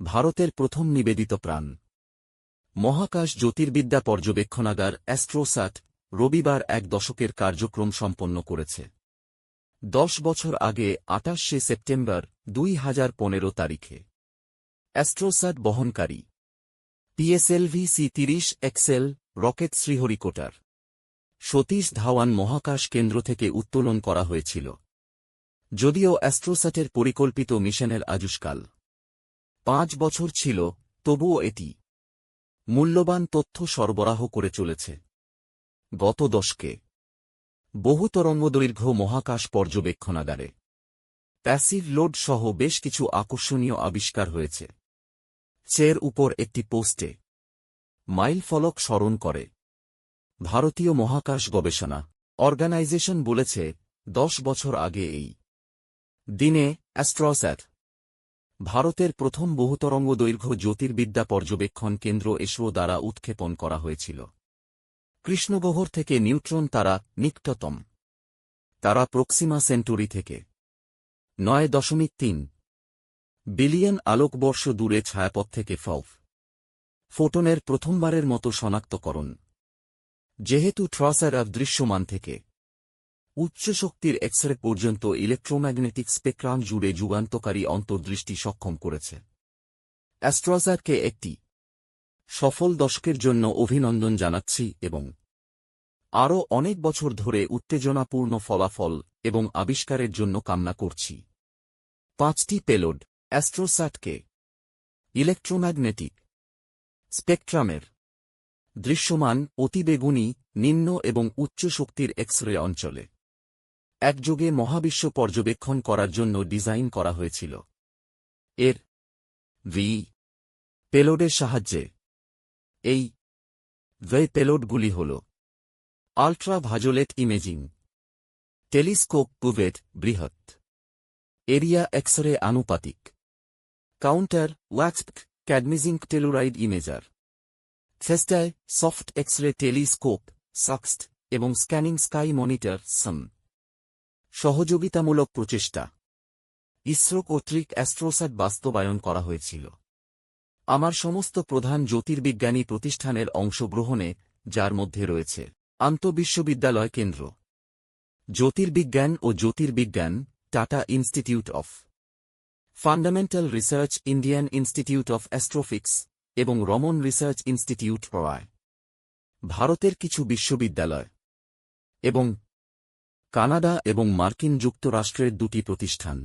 ভারতের প্রথম নিবেদিত প্রাণ। মহাকাশ জ্যোতির্বিদ্যা পর্যবেক্ষণাগার অ্যাস্ট্রোস্যাট রবিবার এক দশকের কার্যক্রম সম্পন্ন করেছে। দশ বছর আগে আটাশে সেপ্টেম্বর দুই হাজার পনেরো তারিখে। অ্যাস্ট্রোস্যাট বহনকারী। পিএসএলভি সি তিরিশ এক্সেল রকেট শ্রীহরিকোটার। সতীশ ধাওয়ান মহাকাশ কেন্দ্র থেকে উত্তোলন করা হয়েছিল। যদিও অ্যাস্ট্রোস্যাটের পরিকল্পিত মিশনের আজুষ্কাল পাঁচ বছর ছিল, তবুও এটি মূল্যবান তথ্য সরবরাহ করে চলেছে। গত দশকে বহু তরঙ্গদৈর্ঘ্য মহাকাশ পর্যবেক্ষণাগারে প্যাসিভ লোড সহ বেশ কিছু আকর্ষণীয় আবিষ্কার হয়েছে। চের উপর একটি পোস্টে মাইল ফলক স্মরণ করে। ভারতীয় মহাকাশ গবেষণা অর্গানাইজেশন বলেছে, দশ বছর আগে এই দিনে অ্যাস্ট্রস্যাট ভারতের প্রথম বহুতরঙ্গ দৈর্ঘ্য জ্যোতির্বিদ্যা পর্যবেক্ষণ কেন্দ্র এসরো দ্বারা উৎক্ষেপণ করা হয়েছিল। কৃষ্ণগহ্বর থেকে নিউট্রন তারা নিকটতম। তারা প্রক্সিমা সেন্টুরি থেকে। নয় দশমিক তিন বিলিয়ন আলোকবর্ষ দূরে ছায়াপথ থেকে ফফ ফোটনের প্রথমবারের মতো শনাক্তকরণ। যেহেতু ট্রসার দৃশ্যমান থেকে। উচ্চ শক্তির এক্সরে পর্যন্ত ইলেকট্রোম্যাগনেটিক স্পেকট্রাম জুড়ে যুগান্তকারী অন্তর্দৃষ্টি সক্ষম করেছে। অ্যাস্ট্রোজারকে একটি সফল দশকের জন্য অভিনন্দন জানাচ্ছি এবং আরও অনেক বছর ধরে উত্তেজনাপূর্ণ ফলাফল এবং আবিষ্কারের জন্য কামনা করছি। পাঁচটি পেলোড অ্যাস্ট্রোস্যাটকে ইলেকট্রোম্যাগনেটিক স্পেকট্রামের দৃশ্যমান অতিবেগুনি নিম্ন এবং উচ্চ শক্তির এক্সরে অঞ্চলে। একযোগে মহাবিশ্ব পর্যবেক্ষণ করার জন্য ডিজাইন করা হয়েছিল। এর ভি পেলোডের সাহায্যে। এই ভে পেলোডগুলি হল আল্ট্রা ভাজোলেট ইমেজিং, টেলিস্কোপ পুভেট বৃহৎ, এরিয়া এক্সরে আনুপাতিক, কাউন্টার ওয়াক্সপ ক্যাডমিজিং টেলুরাইড ইমেজার থেস্টায় সফট এক্সরে টেলিস্কোপ সাক্সট এবং স্ক্যানিং স্কাই মনিটর সম। সহযোগিতামূলক প্রচেষ্টা। ইসরো কর্তৃক অ্যাস্ট্রোস্যাট বাস্তবায়ন করা হয়েছিল। আমার সমস্ত প্রধান জ্যোতির্বিজ্ঞানী প্রতিষ্ঠানের অংশগ্রহণে, যার মধ্যে রয়েছে আন্তঃবিশ্ববিদ্যালয় কেন্দ্র, জ্যোতির্বিজ্ঞান ও জ্যোতির্বিজ্ঞান, Tata institute of fundamental research, Indian institute of astrophysics এবং রমন রিসার্চ ইনস্টিটিউট রয়, ভারতের কিছু বিশ্ববিদ্যালয় এবং কানাডা এবং মার্কিন যুক্তরাষ্ট্রের দুটি প্রতিষ্ঠান।